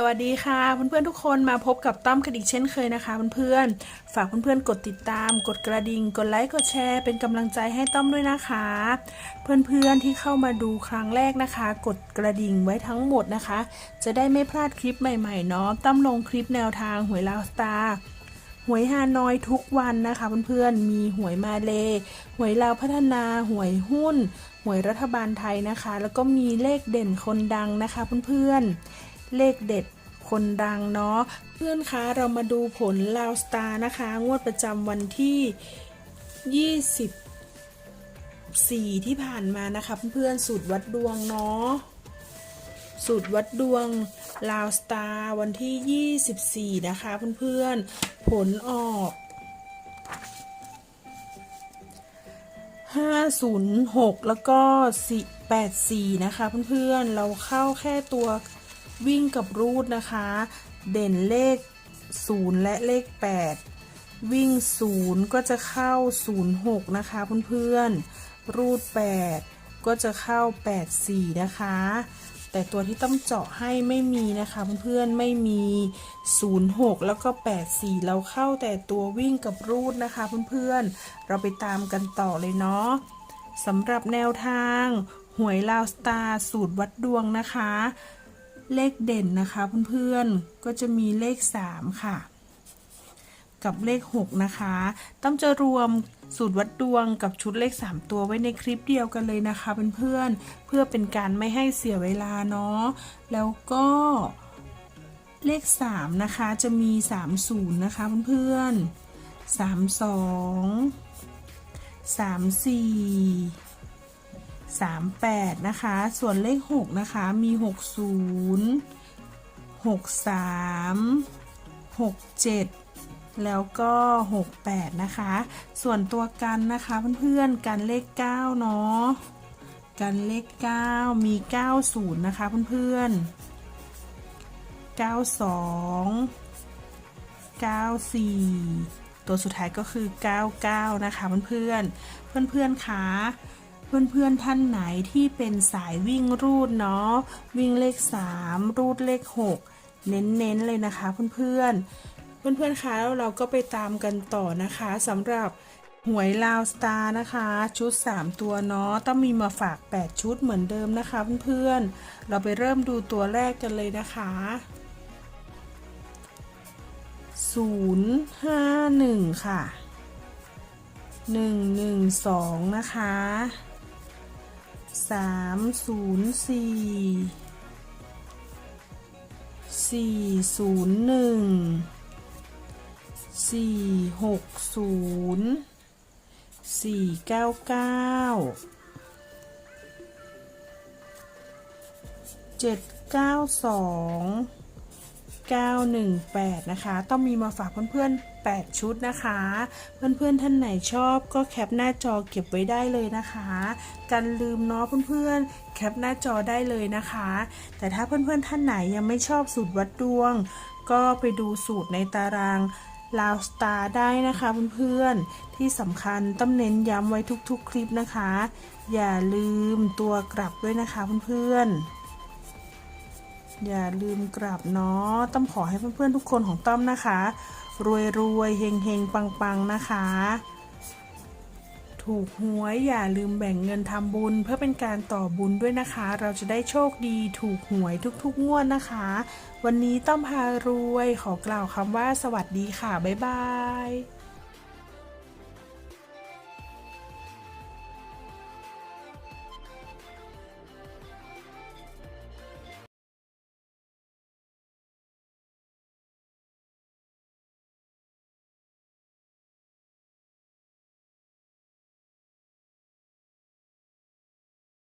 สวัสดีค่ะเพื่อนๆทุกคนมาพบกับต้อมกันอีกเช่นเคยนะคะเพื่อนๆฝากเพื่อนๆกดติดตาม กดกระดิ่ง กดไลค์กดแชร์ เป็นกำลังใจให้ต้อมด้วยนะคะ เพื่อนๆที่เข้ามาดูครั้งแรกนะคะ กดกระดิ่งไว้ทั้งหมดนะคะ จะได้ไม่พลาดคลิปใหม่ๆเนาะต้อมลงคลิปแนวทางหวยลาวสตาร์หวยฮานอยทุกวันนะคะเพื่อนๆมีหวยมาเล หวยลาวพัฒนาหวยหุ้น หวยรัฐบาลไทยนะคะ แล้วก็มีเลขเด่นคนดังนะคะเพื่อนๆเลขเด็ด คนดังเนาะเพื่อนคะเรามาดูผลลาวสตาร์นะคะ งวดประจำวันที่ 24 ที่ผ่านมานะคะ เพื่อนๆสูตรวัดดวงเนาะสูตรวัดดวงลาวสตาร์วันที่ 24 นะคะ เพื่อนๆผลออก506 แล้วก็4 84 นะคะ เพื่อนๆ เราเข้าแค่ตัว วิ่งกับรูดนะคะ เด่นเลข 0 และเลข 8 วิ่ง 0 ก็จะเข้า 06 นะคะเพื่อนๆ รูด8ก็จะเข้า 84 นะคะ แต่ตัวที่ต้องเจาะให้ไม่มีนะคะเพื่อนๆ ไม่มี 06 แล้วก็ 84 เราเข้าแต่ตัววิ่งกับรูดนะคะเพื่อนๆ เราไปตามกันต่อเลยเนาะสำหรับแนวทางหวยลาวสตาร์สูตรวัดดวงนะคะ เลขเด่นนะคะเพื่อนๆ ก็จะมีเลข 3 ค่ะ กับเลข 6 นะคะต้องจะรวมสูตรวัดดวงกับชุดเลข 3 ตัวไว้ในคลิปเดียวกันเลยนะคะเพื่อนๆ เพื่อเป็นการไม่ให้เสียเวลาเนาะ แล้วก็เลข 3 นะคะ จะมี 30 นะคะเพื่อนๆ 32 34 38 นะคะ ส่วนเลข 6 นะคะ มี 60 63 67 แล้วก็ 68 นะคะ ส่วนตัวกันนะคะเพื่อนๆ กันเลข 9 เนาะ กันเลข 9 มี 90 นะคะเพื่อนๆ 92 94 ตัวสุดท้ายก็คือ 99 นะคะเพื่อนๆ เพื่อนๆคะ เพื่อนๆท่านไหนที่เป็นสายวิ่งรูดเนาะวิ่งเลข 3 รูดเลข 6 เน้นๆเลยนะคะเพื่อนๆเพื่อนๆคะแล้วเราก็ไปตามกันต่อนะคะสำหรับหวยลาวสตาร์นะคะ ชุด 3 ตัวเนาะต้องมีมาฝาก 8 ชุดเหมือนเดิมนะคะเพื่อนๆ เราไปเริ่มดูตัวแรกกันเลยนะคะ 051 ค่ะ 112 นะคะ 304 401 460 499 792 918 นะคะ ต้องมีมาฝากเพื่อนๆ 8 ชุดนะคะ เพื่อนๆ ท่านไหนชอบก็แคปหน้าจอเก็บไว้ได้เลยนะคะ กันลืมเนาะเพื่อนๆ แคปหน้าจอได้เลยนะคะ แต่ถ้าเพื่อนๆ ท่านไหนยังไม่ชอบสูตรวัดดวง ก็ไปดูสูตรในตารางลาวสตาร์ได้นะคะเพื่อนๆ ที่สำคัญต้องเน้นย้ำไว้ทุกๆ คลิปนะคะ อย่าลืมตัวกลับด้วยนะคะเพื่อนๆ อย่าลืมกลับเนาะต้อมขอให้เพื่อนๆทุกคนของต้อมนะคะ รวยรวยเฮงเฮงปังปังนะคะ ถูกหวยอย่าลืมแบ่งเงินทำบุญ เพื่อเป็นการต่อบุญด้วยนะคะ เราจะได้โชคดีถูกหวยทุกๆงวดนะคะ วันนี้ต้อมพารวยขอกล่าวคำว่าสวัสดีค่ะ บ๊ายบาย